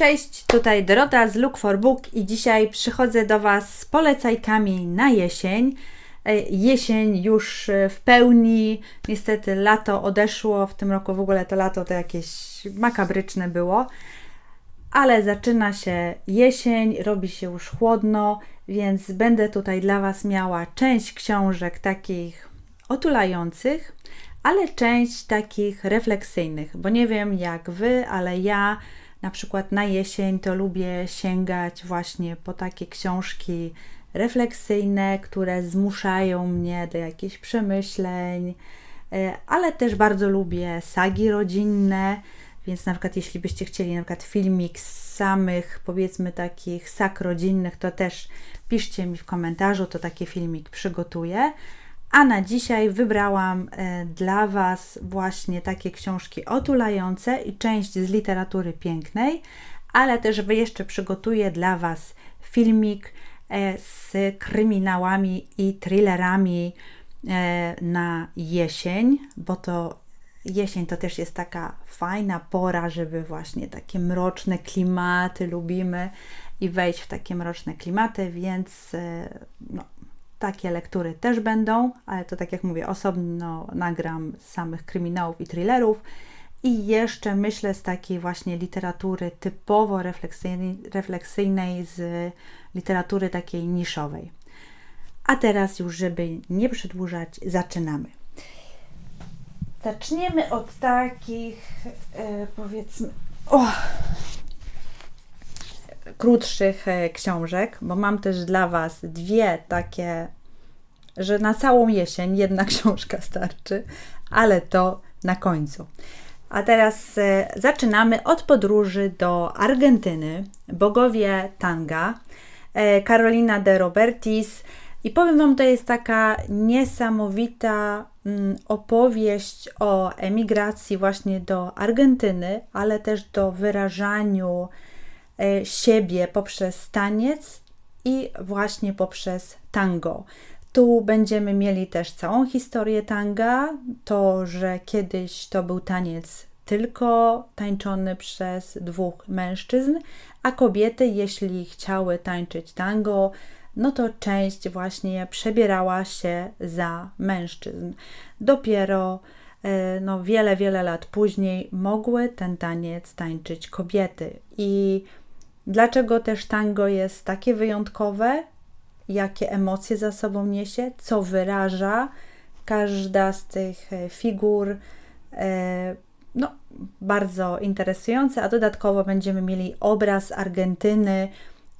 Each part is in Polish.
Cześć, tutaj Dorota z Look for Book i dzisiaj przychodzę do Was z polecajkami na jesień. E, Jesień już e, w pełni, niestety lato odeszło, w tym roku w ogóle to lato to jakieś makabryczne było, ale zaczyna się jesień, robi się już chłodno, więc będę tutaj dla Was miała część książek takich otulających, ale część takich refleksyjnych, bo nie wiem jak Wy, ale ja na przykład na jesień to lubię sięgać właśnie po takie książki refleksyjne, które zmuszają mnie do jakichś przemyśleń, e, ale też bardzo lubię sagi rodzinne, więc na przykład jeśli byście chcieli na przykład filmik z samych powiedzmy takich sag rodzinnych, to też piszcie mi w komentarzu, to taki filmik przygotuję. A na dzisiaj wybrałam e, dla Was właśnie takie książki otulające i część z literatury pięknej, ale też jeszcze przygotuję dla Was filmik e, z kryminałami i thrillerami e, na jesień, bo to jesień to też jest taka fajna pora, żeby właśnie takie mroczne klimaty lubimy i wejść w takie mroczne klimaty, więc no, takie lektury też będą, ale to tak jak mówię, osobno nagram samych kryminałów i thrillerów. I jeszcze myślę z takiej właśnie literatury typowo refleksyjnej, refleksyjnej z literatury takiej niszowej. A teraz już, żeby nie przedłużać, zaczynamy. Zaczniemy od takich, e, powiedzmy, o, krótszych e, książek, bo mam też dla Was dwie takie, że na całą jesień jedna książka starczy, ale to na końcu. A teraz e, zaczynamy od podróży do Argentyny, bogowie tanga, Carolina de Robertis. I powiem Wam, to jest taka niesamowita mm, opowieść o emigracji właśnie do Argentyny, ale też do wyrażaniu E, siebie poprzez taniec i właśnie poprzez tango. Tu będziemy mieli też całą historię tanga, to, że kiedyś to był taniec tylko tańczony przez dwóch mężczyzn, a kobiety, jeśli chciały tańczyć tango, no to część właśnie przebierała się za mężczyzn. Dopiero e, no, wiele, wiele lat później mogły ten taniec tańczyć kobiety. I Dlaczego też tango jest takie wyjątkowe? Jakie emocje za sobą niesie? Co wyraża? Każda z tych e, figur e, no, bardzo interesujące, a dodatkowo będziemy mieli obraz Argentyny,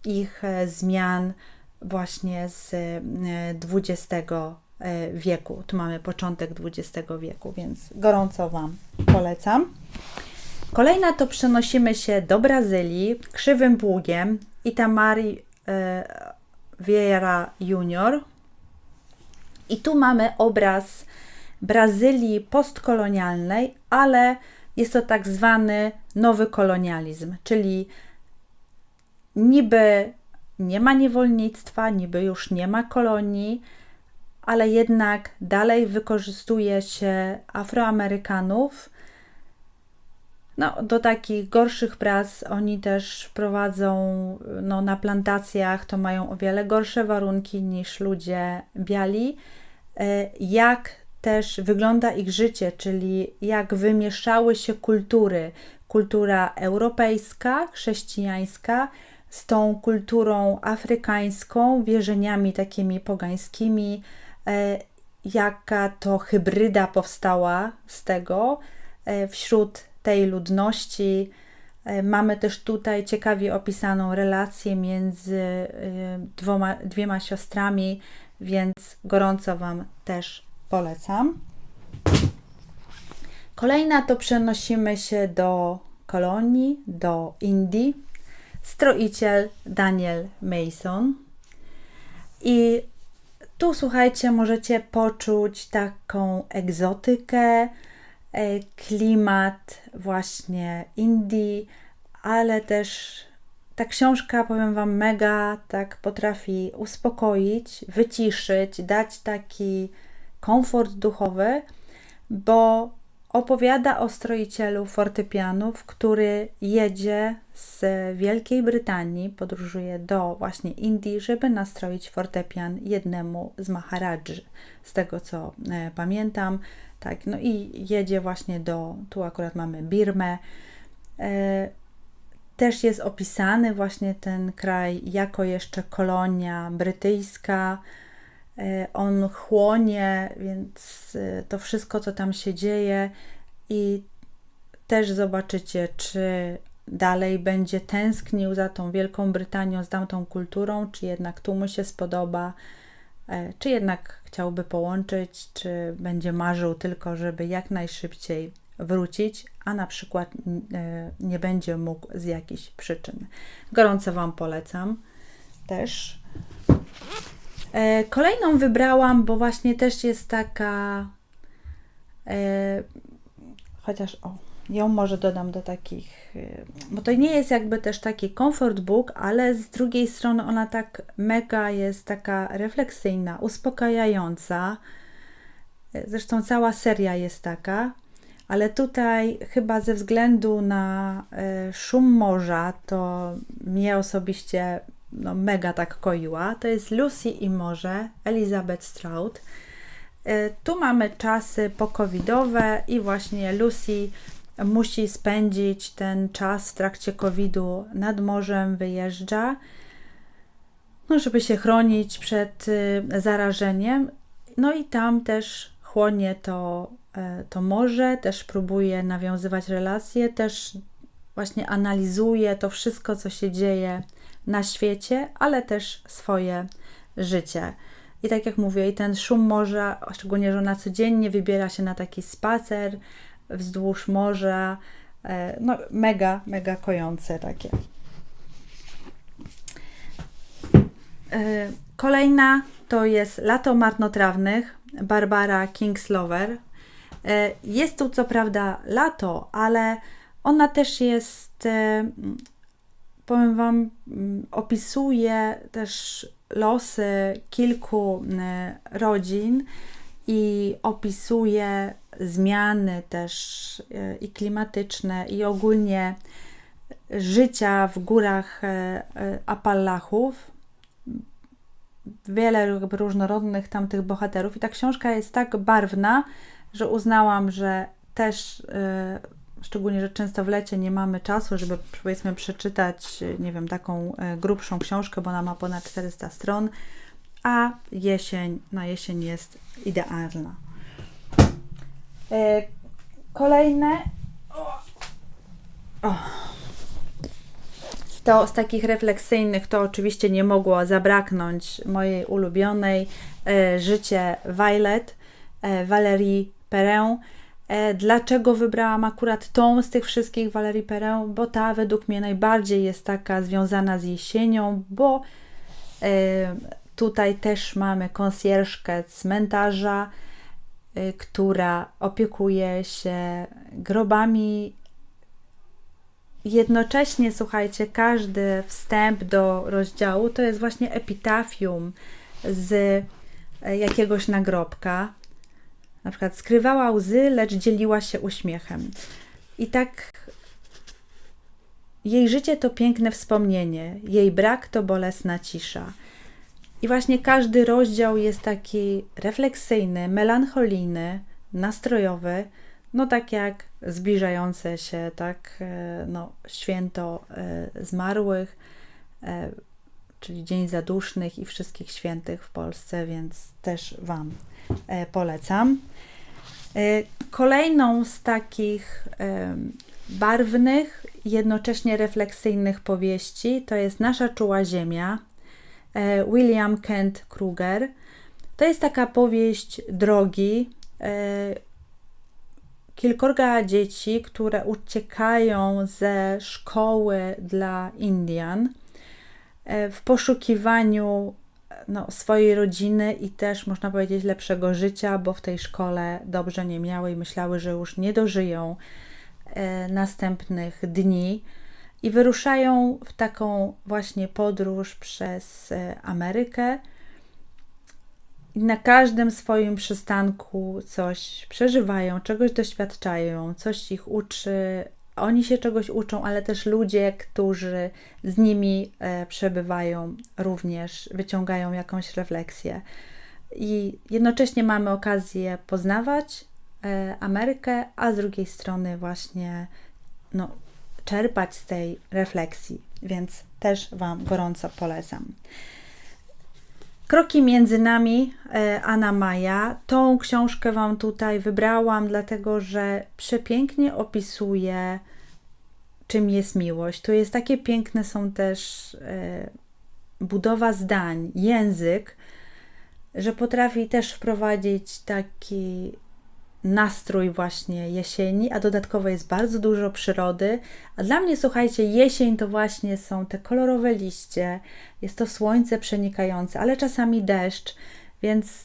ich e, zmian właśnie z XX wieku. Tu mamy początek XX wieku, więc gorąco Wam polecam. Kolejna to przenosimy się do Brazylii krzywym pługiem Itamari e, Vieira Junior. I tu mamy obraz Brazylii postkolonialnej, ale jest to tak zwany nowy kolonializm, czyli niby nie ma niewolnictwa, niby już nie ma kolonii, ale jednak dalej wykorzystuje się Afroamerykanów no, do takich gorszych prac oni też prowadzą no, na plantacjach, to mają o wiele gorsze warunki niż ludzie biali. E, jak też wygląda ich życie, czyli jak wymieszały się kultury, kultura europejska, chrześcijańska z tą kulturą afrykańską, wierzeniami takimi pogańskimi, e, jaka to hybryda powstała z tego e, wśród tej ludności. E, mamy też tutaj ciekawie opisaną relację między e, dwoma, dwiema siostrami, więc gorąco Wam też polecam. Kolejna to przenosimy się do kolonii, do Indii. Stroiciel Daniel Mason. I tu słuchajcie, możecie poczuć taką egzotykę, klimat właśnie Indii, ale też ta książka, powiem Wam, mega tak potrafi uspokoić, wyciszyć, dać taki komfort duchowy, bo opowiada o stroicielu fortepianów, który jedzie z Wielkiej Brytanii, podróżuje do właśnie Indii, żeby nastroić fortepian jednemu z Maharadży, z tego co e, pamiętam. Tak, no i jedzie właśnie do, tu akurat mamy Birmę. E, też jest opisany właśnie ten kraj jako jeszcze kolonia brytyjska. E, on chłonie, więc e, to wszystko, co tam się dzieje, i też zobaczycie, czy dalej będzie tęsknił za tą Wielką Brytanią, za tą kulturą, czy jednak tu mu się spodoba, czy jednak chciałby połączyć, czy będzie marzył tylko, żeby jak najszybciej wrócić, a na przykład nie będzie mógł z jakichś przyczyn. Gorąco Wam polecam też. E, kolejną wybrałam, bo właśnie też jest taka, e, chociaż o, ją może dodam do takich, e, bo to nie jest jakby też taki comfort book, ale z drugiej strony ona tak mega jest taka refleksyjna, uspokajająca. Zresztą cała seria jest taka, ale tutaj chyba ze względu na szum morza to mnie osobiście no, mega tak koiła. To jest Lucy i Morze, Elizabeth Stroud. E, tu mamy czasy pokowidowe i właśnie Lucy musi spędzić ten czas w trakcie covidu nad morzem, wyjeżdża, no, żeby się chronić przed y, zarażeniem. No i tam też chłonie to, e, to morze, też próbuje nawiązywać relacje, też właśnie analizuje to wszystko, co się dzieje na świecie, ale też swoje życie. I tak jak mówię, i ten szum morza, szczególnie, że ona codziennie wybiera się na taki spacer wzdłuż morza, e, no mega, mega kojące takie. E, kolejna to jest Lato Marnotrawnych Barbara Kingslover. E, jest tu co prawda lato, ale ona też jest powiem Wam, mm, opisuje też losy kilku mm, rodzin i opisuje zmiany też e, i klimatyczne, i ogólnie życia w górach e, e, Apalachów. Wiele różnorodnych tamtych bohaterów, i ta książka jest tak barwna, że uznałam, że też szczególnie, że często w lecie nie mamy czasu, żeby powiedzmy przeczytać, nie wiem, taką grubszą książkę, bo ona ma ponad 400 stron, a jesień, na jesień jest idealna. E, kolejne. To z takich refleksyjnych to oczywiście nie mogło zabraknąć mojej ulubionej e, Życie Violet Valérie Perrin E, dlaczego wybrałam akurat tą z tych wszystkich Valerii Perrin? Bo ta według mnie najbardziej jest taka związana z jesienią, bo e, tutaj też mamy konsjerżkę cmentarza, e, która opiekuje się grobami. Jednocześnie, słuchajcie, każdy wstęp do rozdziału to jest właśnie epitafium z jakiegoś nagrobka na przykład skrywała łzy, lecz dzieliła się uśmiechem. I tak jej życie to piękne wspomnienie, jej brak to bolesna cisza. I właśnie każdy rozdział jest taki refleksyjny, melancholijny, nastrojowy, no tak jak zbliżające się tak e, no, święto e, zmarłych, e, czyli Dzień Zadusznych i wszystkich świętych w Polsce, więc też Wam polecam. Kolejną z takich barwnych, jednocześnie refleksyjnych powieści to jest Nasza czuła ziemia William Kent Kruger. To jest taka powieść drogi e, kilkorga dzieci, które uciekają ze szkoły dla Indian w poszukiwaniu no, swojej rodziny i też można powiedzieć lepszego życia, bo w tej szkole dobrze nie miały i myślały, że już nie dożyją e, następnych dni. I wyruszają w taką właśnie podróż przez e, Amerykę. na każdym swoim przystanku coś przeżywają, czegoś doświadczają, coś ich uczy, oni się czegoś uczą, ale też ludzie, którzy z nimi e, przebywają, również wyciągają jakąś refleksję. I jednocześnie mamy okazję poznawać e, Amerykę, a z drugiej strony właśnie no, czerpać z tej refleksji, więc też Wam gorąco polecam. Kroki między nami, e, Anna Maja. Tą książkę Wam tutaj wybrałam, dlatego że przepięknie opisuje, czym jest miłość. Tu jest takie piękne, są też e, budowa zdań, język, że potrafi też wprowadzić taki nastrój właśnie jesieni, a dodatkowo jest bardzo dużo przyrody. A dla mnie, słuchajcie, jesień to właśnie są te kolorowe liście, jest to słońce przenikające, ale czasami deszcz, więc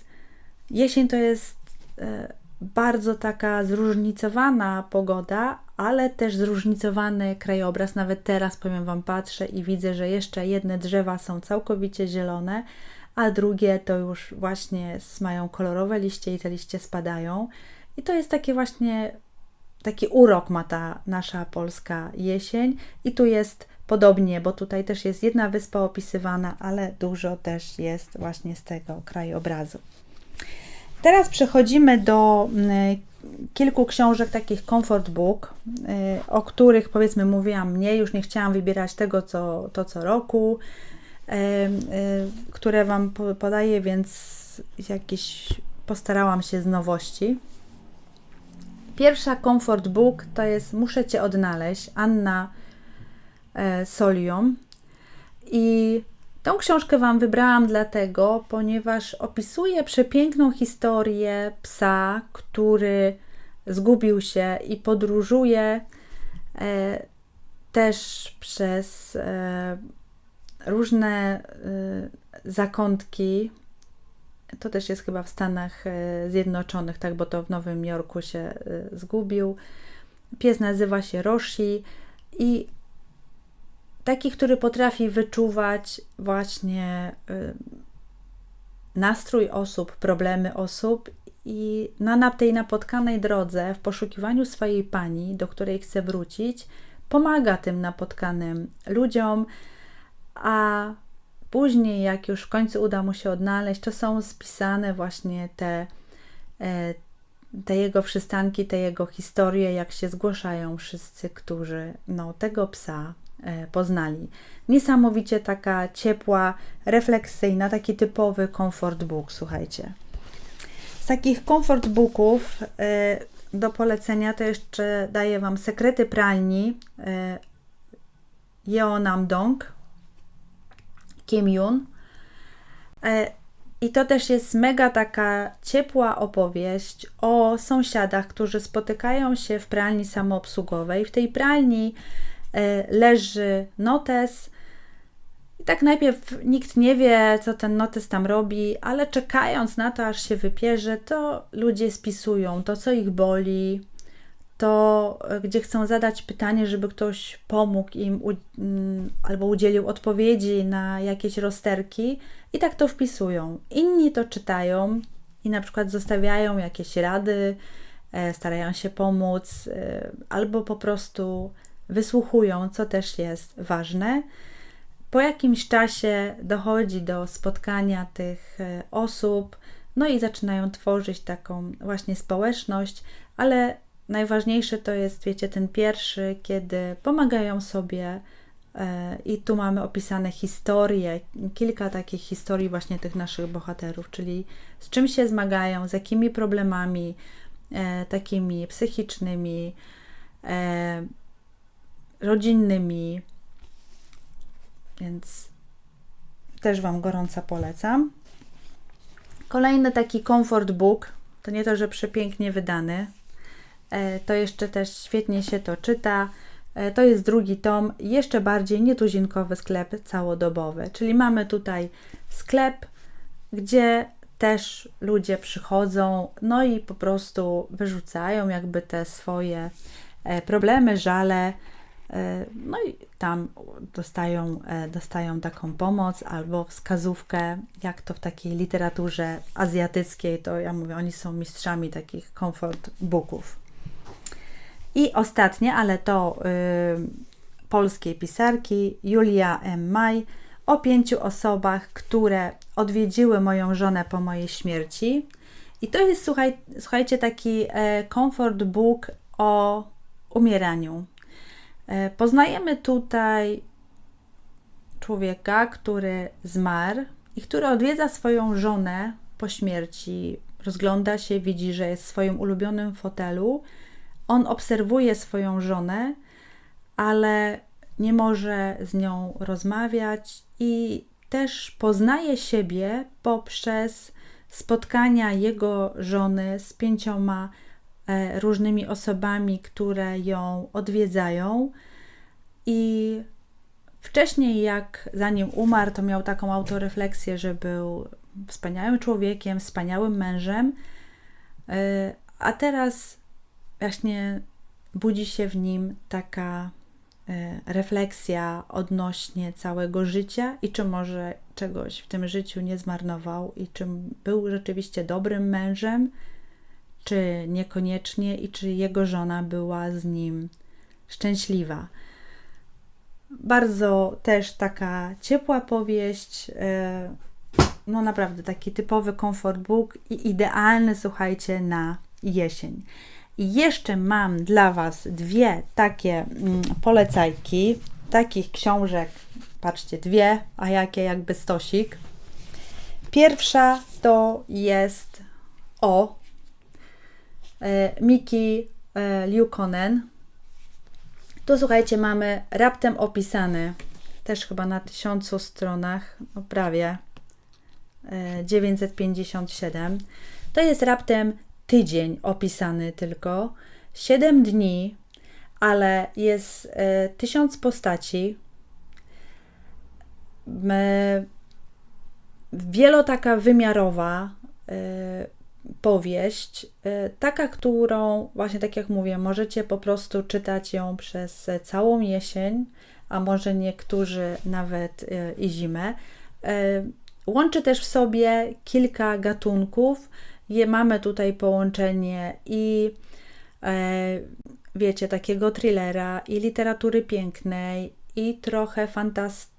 jesień to jest e, bardzo taka zróżnicowana pogoda, ale też zróżnicowany krajobraz. Nawet teraz, powiem Wam, patrzę i widzę, że jeszcze jedne drzewa są całkowicie zielone, a drugie to już właśnie mają kolorowe liście i te liście spadają. I to jest takie właśnie, taki urok ma ta nasza polska jesień. I tu jest podobnie, bo tutaj też jest jedna wyspa opisywana, ale dużo też jest właśnie z tego krajobrazu. Teraz przechodzimy do mm, kilku książek, takich comfort book, y, o których powiedzmy mówiłam mniej, już nie chciałam wybierać tego co, to co roku, y, y, które Wam podaję, więc jakieś postarałam się z nowości. Pierwsza comfort book to jest Muszę Cię odnaleźć, Anna e, Solią. I tą książkę Wam wybrałam dlatego, ponieważ opisuje przepiękną historię psa, który zgubił się i podróżuje e, też przez e, różne zakątki to też jest chyba w Stanach e, Zjednoczonych, tak, bo to w Nowym Jorku się e, zgubił. Pies nazywa się Roshi i taki, który potrafi wyczuwać właśnie e, nastrój osób, problemy osób i na tej napotkanej drodze, w poszukiwaniu swojej pani, do której chce wrócić, pomaga tym napotkanym ludziom, a Później, jak już w końcu uda mu się odnaleźć, to są spisane właśnie te, e, te jego przystanki, te jego historie, jak się zgłaszają wszyscy, którzy no, tego psa e, poznali. Niesamowicie taka ciepła, refleksyjna, taki typowy comfort book, słuchajcie. Z takich comfort booków e, do polecenia to jeszcze daję Wam Sekrety pralni Yeonam Dong Kim Yun. E, I to też jest mega taka ciepła opowieść o sąsiadach, którzy spotykają się w pralni samoobsługowej. W tej pralni e, leży notes. I tak najpierw nikt nie wie, co ten notes tam robi, ale czekając na to, aż się wypierze, to ludzie spisują to, co ich boli, to e, gdzie chcą zadać pytanie, żeby ktoś pomógł im u, mm, albo udzielił odpowiedzi na jakieś rozterki i tak to wpisują. Inni to czytają i na przykład zostawiają jakieś rady, e, starają się pomóc, e, albo po prostu wysłuchują, co też jest ważne. Po jakimś czasie dochodzi do spotkania tych osób, no i zaczynają tworzyć taką właśnie społeczność, ale najważniejszy to jest, wiecie, ten pierwszy, kiedy pomagają sobie. E, I tu mamy opisane historie, kilka takich historii właśnie tych naszych bohaterów, czyli z czym się zmagają, z jakimi problemami e, takimi psychicznymi, e, rodzinnymi. Więc też Wam gorąco polecam. Kolejny taki comfort book, to nie to, że przepięknie wydany, to jeszcze też świetnie się to czyta. E, to jest drugi tom, jeszcze bardziej nietuzinkowy sklep całodobowy, czyli mamy tutaj sklep, gdzie też ludzie przychodzą, no i po prostu wyrzucają jakby te swoje e, problemy, żale. No i tam dostają, e, dostają taką pomoc albo wskazówkę, jak to w takiej literaturze azjatyckiej, to ja mówię, oni są mistrzami takich comfort booków. I ostatnie, ale to y, polskiej pisarki Julia M. Maj o pięciu osobach, które odwiedziły moją żonę po mojej śmierci. I to jest, słuchaj, słuchajcie, taki e, comfort book o umieraniu. E, poznajemy tutaj człowieka, który zmarł i który odwiedza swoją żonę po śmierci. Rozgląda się, widzi, że jest w swoim ulubionym fotelu. On obserwuje swoją żonę, ale nie może z nią rozmawiać i też poznaje siebie poprzez spotkania jego żony z pięcioma e, różnymi osobami, które ją odwiedzają. I wcześniej, jak zanim umarł, to miał taką autorefleksję, że był wspaniałym człowiekiem, wspaniałym mężem, e, a teraz właśnie budzi się w nim taka e, refleksja odnośnie całego życia i czy może czegoś w tym życiu nie zmarnował i czy był rzeczywiście dobrym mężem, czy niekoniecznie i czy jego żona była z nim szczęśliwa. Bardzo też taka ciepła powieść, e, no naprawdę taki typowy comfort book i idealny, słuchajcie, na jesień. I jeszcze mam dla Was dwie takie mm, polecajki takich książek. Patrzcie, dwie, a jakie jakby stosik. Pierwsza to jest o e, Miki e, Liukonen. Tu słuchajcie, mamy raptem opisany, też chyba na tysiącu stronach, no prawie e, 957. To jest raptem tydzień opisany tylko, 7 dni, ale jest e, tysiąc postaci. Wielotaka wymiarowa e, powieść, e, taka, którą właśnie tak jak mówię, możecie po prostu czytać ją przez całą jesień, a może niektórzy nawet i zimę. Łączy też w sobie kilka gatunków, je, mamy tutaj połączenie i e, wiecie, takiego thrillera, i literatury pięknej, i trochę fantast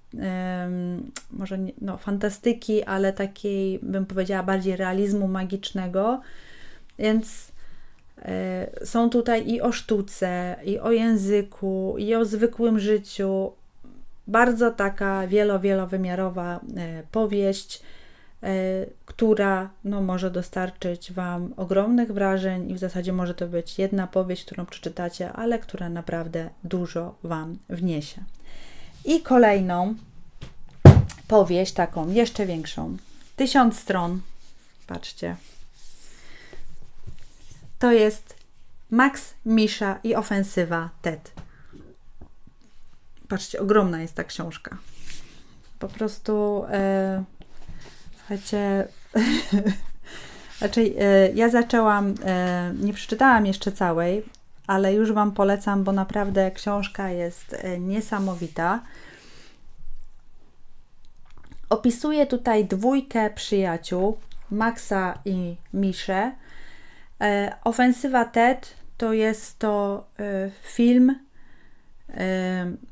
może nie, no, fantastyki, ale takiej, bym powiedziała, bardziej realizmu magicznego. Więc e, są tutaj i o sztuce, i o języku, i o zwykłym życiu. Bardzo taka wielo, wielowymiarowa e, powieść która no, może dostarczyć Wam ogromnych wrażeń i w zasadzie może to być jedna powieść, którą przeczytacie, ale która naprawdę dużo Wam wniesie. I kolejną powieść, taką jeszcze większą, tysiąc stron, patrzcie, to jest Max, Misza i ofensywa TED. Patrzcie, ogromna jest ta książka. Po prostu... Yy, Słuchajcie, raczej e, ja zaczęłam, e, nie przeczytałam jeszcze całej, ale już Wam polecam, bo naprawdę książka jest e, niesamowita. Opisuję tutaj dwójkę przyjaciół, Maxa i Miszę. Ofensywa TED to jest to film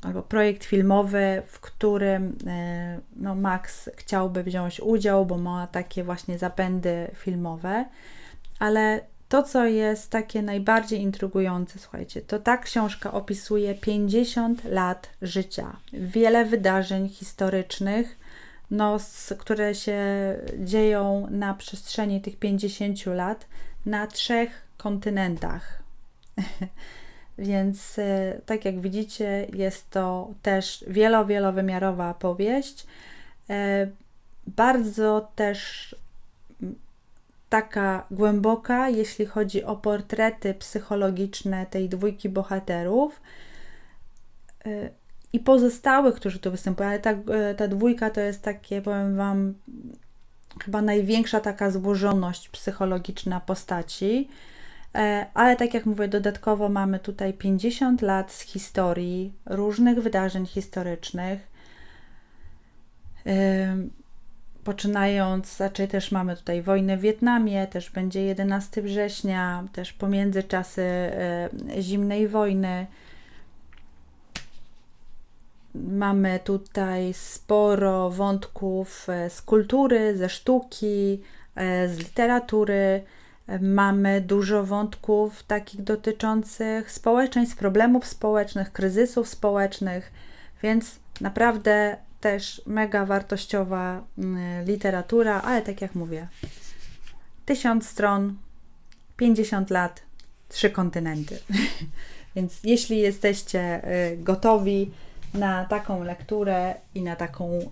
albo projekt filmowy, w którym no, Max chciałby wziąć udział, bo ma takie właśnie zapędy filmowe, ale to, co jest takie najbardziej intrygujące, słuchajcie, to ta książka opisuje 50 lat życia, wiele wydarzeń historycznych, no, które się dzieją na przestrzeni tych 50 lat na trzech kontynentach. Więc y, tak jak widzicie, jest to też wielo, wielowymiarowa powieść. E, bardzo też taka głęboka, jeśli chodzi o portrety psychologiczne tej dwójki bohaterów e, i pozostałych, którzy tu występują, ale ta, ta dwójka to jest takie, powiem Wam, chyba największa taka złożoność psychologiczna postaci Ale tak jak mówię, dodatkowo mamy tutaj 50 lat z historii, różnych wydarzeń historycznych. Poczynając, znaczy też mamy tutaj wojnę w Wietnamie, też będzie 11 września, też pomiędzy czasy e, zimnej wojny. Mamy tutaj sporo wątków e, z kultury, ze sztuki, e, z literatury. Mamy dużo wątków takich dotyczących społeczeństw, problemów społecznych, kryzysów społecznych, więc naprawdę też mega wartościowa mm, literatura, ale tak jak mówię, tysiąc stron, 50 lat, trzy kontynenty. Więc jeśli jesteście y, gotowi na taką lekturę i na taką y,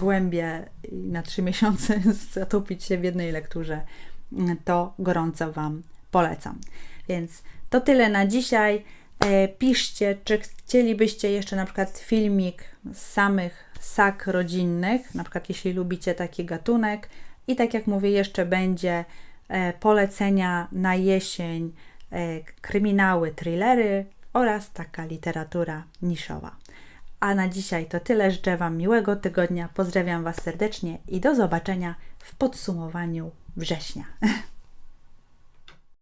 głębię na trzy miesiące zatopić się w jednej lekturze, to gorąco Wam polecam. Więc to tyle na dzisiaj. E, Piszcie, czy chcielibyście jeszcze na przykład filmik z samych sak rodzinnych, na przykład jeśli lubicie taki gatunek. I tak jak mówię, jeszcze będzie e, polecenia na jesień, e, kryminały, thrillery oraz taka literatura niszowa. A na dzisiaj to tyle. Życzę Wam miłego tygodnia. Pozdrawiam Was serdecznie i do zobaczenia w podsumowaniu września.